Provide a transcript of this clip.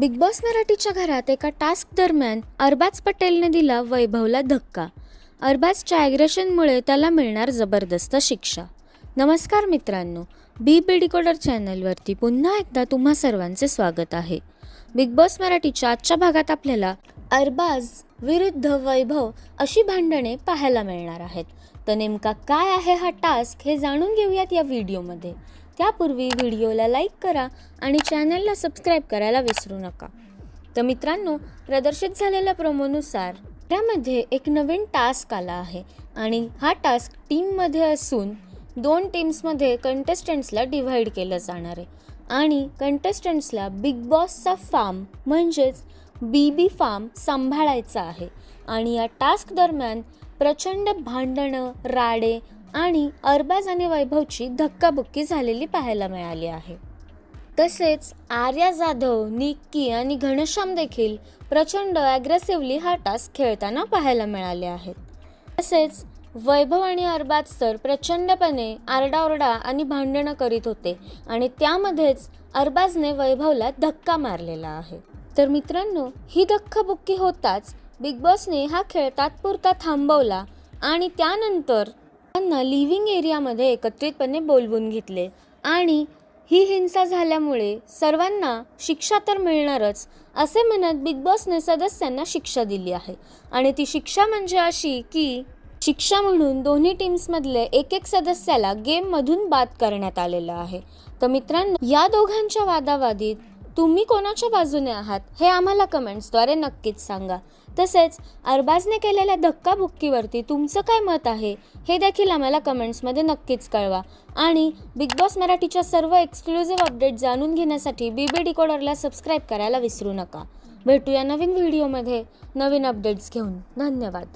Big boss मराठीच्या घरात एका टास्क दरम्यान अरबाज पटेलने दिला वैभवला धक्का. अरबाजच्या ॲग्रेशनमुळे त्याला मिळणार जबरदस्त शिक्षा. नमस्कार मित्रांनो बी बी डिकोडर चॅनलवरती पुन्हा एकदा तुम्हा सर्वांचे स्वागत आहे. बिग बॉस मराठीच्या आजच्या भागात आपल्याला अरबाज विरुद्ध वैभव अशी भांडणे पाहायला मिळणार आहेत. तर नेमका काय आहे हा टास्क हे जाणून घेऊयात या व्हिडिओमध्ये. त्यापूर्वी व्हिडिओला लाईक करा आणि चॅनलला सबस्क्राईब करायला विसरू नका. तर मित्रांनो प्रदर्शित झालेल्या प्रोमोनुसार त्यामध्ये एक नवीन टास्क आला आहे आणि हा टास्क टीममध्ये असून दोन टीम्समध्ये कंटेस्टंट्सला डिव्हाइड केलं जाणार आहे. आणि कंटेस्टंट्सला बिग बॉसचा फार्म म्हणजेच बी बी फार्म सांभाळायचा आहे. आणि या टास्क दरम्यान प्रचंड भांडणं राडे आणि अरबाज आणि वैभवची धक्काबुक्की झालेली पाहायला मिळाली आहे. तसेच आर्या जाधव निक्की आणि घनश्याम देखील प्रचंड ॲग्रेसिव्हली हा टास्क खेळताना पाहायला मिळाले आहेत. तसेच वैभव आणि अरबाज तर प्रचंडपणे आरडाओरडा आणि भांडणं करीत होते आणि त्यामध्येच अरबाजने वैभवला धक्का मारलेला आहे. तर मित्रांनो ही धक्काबुक्की होताच बिग बॉसने हा खेळ तात्पुरता थांबवला आणि त्यानंतर त्यांना लिव्हिंग एरियामध्ये एकत्रितपणे बोलवून घेतले. आणि ही हिंसा झाल्यामुळे सर्वांना शिक्षा तर मिळणारच असे म्हणत बिग बॉसने सदस्यांना शिक्षा दिली आहे. आणि ती शिक्षा म्हणजे अशी की शिक्षा म्हणून दोन्ही टीम्समधले एक एक सदस्याला गेममधून बाद करण्यात आलेलं आहे. तर मित्रांनो या दोघांच्या वादावादीत तुम्ही कोणाच्या बाजूने आहात हे आम्हाला कमेंट्सद्वारे नक्कीच सांगा. तसेच अरबाजने केलेल्या धक्काबुक्कीवरती तुमचं काय मत आहे हे देखील आम्हाला कमेंट्समध्ये नक्कीच कळवा. आणि बिग बॉस मराठीच्या सर्व एक्सक्लुझिव्ह अपडेट जाणून घेण्यासाठी बी बी डिकोडरला सबस्क्राईब करायला विसरू नका. भेटूया नवीन व्हिडिओमध्ये नवीन अपडेट्स घेऊन. धन्यवाद.